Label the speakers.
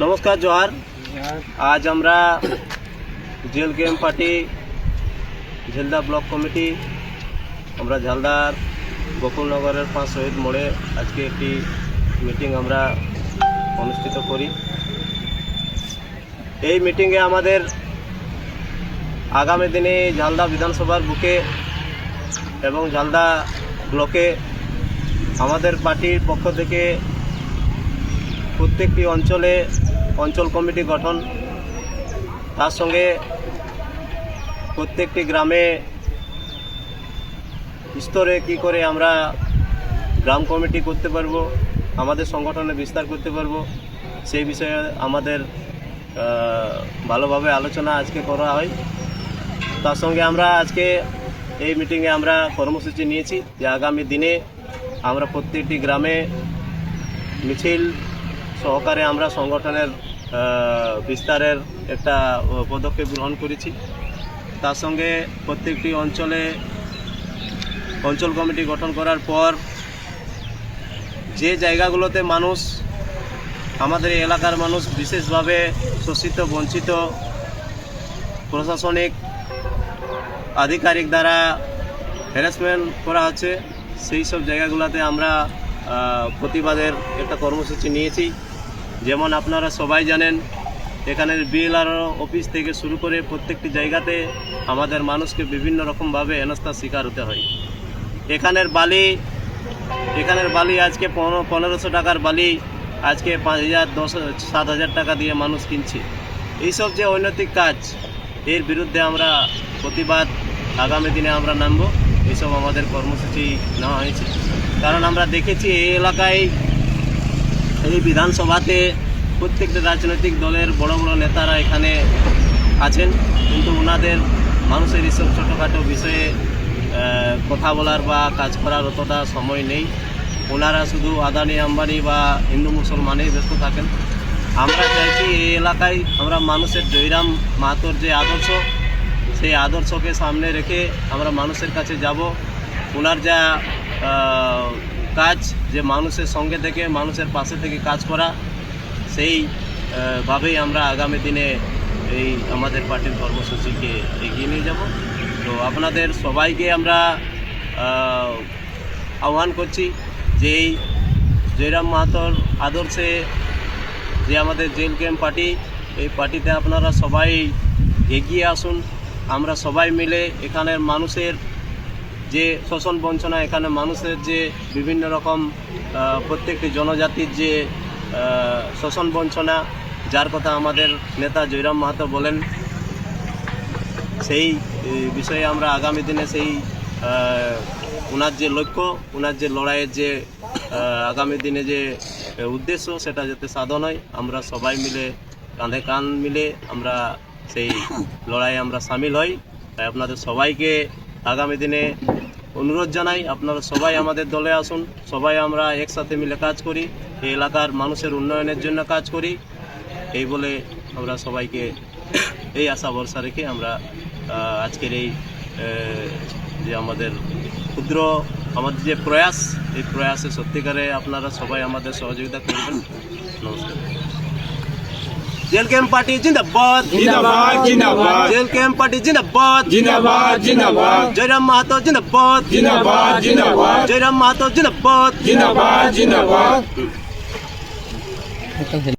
Speaker 1: নমস্কার, জোহার। আজ আমরা জেল গেম পার্টি, ঝেলদা ব্লক কমিটি, আমরা ঝালদার গোকুলনগরের পাঁচ শহীদ মোড়ে আজকে একটি মিটিং আমরা অনুষ্ঠিত করি। এই মিটিংয়ে আমাদের আগামী দিনে ঝালদা বিধানসভার বুকে এবং ঝালদা ব্লকে আমাদের পার্টির পক্ষ থেকে প্রত্যেকটি অঞ্চলে অঞ্চল কমিটি গঠন। তার সঙ্গে প্রত্যেকটি গ্রামে স্তরে কি করে আমরা গ্রাম কমিটি করতে পারব, আমাদের সংগঠনে বিস্তার করতে পারব, সেই বিষয়ে আমাদের ভালোভাবে আলোচনা আজকে করা হয়। তার সঙ্গে আমরা আজকে এই মিটিংয়ে আমরা কর্মসূচি নিয়েছি যে আগামী দিনে আমরা প্রত্যেকটি গ্রামে মিছিল সহকারে আমরা সংগঠনের বিস্তারের একটা পদক্ষেপ গ্রহণ করেছি। তার সঙ্গে প্রত্যেকটি অঞ্চলে অঞ্চল কমিটি গঠন করার পর যে জায়গাগুলোতে মানুষ, আমাদের এলাকার মানুষ বিশেষভাবে শোষিত, বঞ্চিত, প্রশাসনিক, আধিকারিক দ্বারা হ্যারাসমেন্ট করা হচ্ছে, সেই সব জায়গাগুলোতে আমরা প্রতিবাদের একটা কর্মসূচি নিয়েছি। যেমন আপনারা সবাই জানেন, এখানের বিএলআর অফিস থেকে শুরু করে প্রত্যেকটি জায়গাতে আমাদের মানুষকে বিভিন্ন রকমভাবে হেনস্থার শিকার হতে হয়। এখানের বালি এখানের বালি আজকে পনেরো, পনেরোশো টাকার বালি, আজকে পাঁচ হাজার, দশ, সাত হাজার টাকা দিয়ে মানুষ কিনছে। এইসব যে অনৈতিক কাজ, এর বিরুদ্ধে আমরা প্রতিবাদ আগামী দিনে আমরা নামবো এইসব আমাদের কর্মসূচি নেওয়া হয়েছে। কারণ আমরা দেখেছি এই এলাকায় এই বিধানসভাতে প্রত্যেকটা রাজনৈতিক দলের বড় বড় নেতারা এখানে আছেন। কিন্তু ওনাদের মানুষের এইসব ছোটোখাটো বিষয়ে কথা বলার বা কাজ করার অতটা সময় নেই। ওনারা শুধু আদানি আম্বানি বা হিন্দু মুসলমানেই ব্যস্ত থাকেন। আমরা চাইছি এই এলাকায় আমরা মানুষের জয়রাম মাহাতোর যে আদর্শ, সেই আদর্শকে সামনে রেখে আমরা মানুষের কাছে যাব। ওনার যা কাজ, যে মানুষের সঙ্গে থেকে, মানুষের পাশে থেকে কাজ করা, সেই ভাবেই আমরা আগামী দিনে এই আমাদের পার্টির কর্মসূচিকে এগিয়ে নিয়ে যাব। তো আপনাদের সবাইকে আমরা আহ্বান করছি যে এই জয়রাম মাহাতোর আদর্শে যে আমাদের জেল ক্যাম্প পার্টি, এই পার্টিতে আপনারা সবাই এগিয়ে আসুন। আমরা সবাই মিলে এখানের মানুষের যে শোষণ বঞ্চনা এখানে মানুষের যে বিভিন্ন রকম প্রত্যেকটি জনজাতির যে শোষণ বঞ্চনা, যার কথা আমাদের নেতা জয়রাম মাহাতো বলেন, সেই বিষয়ে আমরা আগামী দিনে সেই ওনার যে লক্ষ্য ওনার যে লড়াইয়ের যে আগামী দিনে যে উদ্দেশ্য, সেটা যাতে সাধন হয়, আমরা সবাই মিলে কাঁধে কান মিলে আমরা সেই লড়াইয়ে আমরা সামিল হই। তাই আপনাদের সবাইকে আগামী দিনে অনুরোধ জানাই, আপনারা সবাই আমাদের দলে আসুন, সবাই আমরা একসাথে মিলে কাজ করি, এই এলাকার মানুষের উন্নয়নের জন্য কাজ করি, এই বলে আমরা সবাইকে এই আশা ভরসা রেখে আমরা আজকের এই যে আমাদের ক্ষুদ্র, আমাদের যে প্রয়াস, এই প্রয়াসে সত্যিকারে আপনারা সবাই আমাদের সহযোগিতা করবেন। নমস্কার। জেল ক্যাম্প পার্টি জিন্দাবাদ
Speaker 2: জিন্দাবাদ জিন্দাবাদ
Speaker 1: জেল ক্যাম্প পার্টি জিন্দাবাদ
Speaker 2: জিন্দাবাদ জিন্দাবাদ
Speaker 1: জয়রাম মাহাতো জিন্দাবাদ
Speaker 2: জিন্দাবাদ জিন্দাবাদ
Speaker 1: জয়রাম মাহাতো জিন্দাবাদ
Speaker 2: জিন্দাবাদ জিন্দাবাদ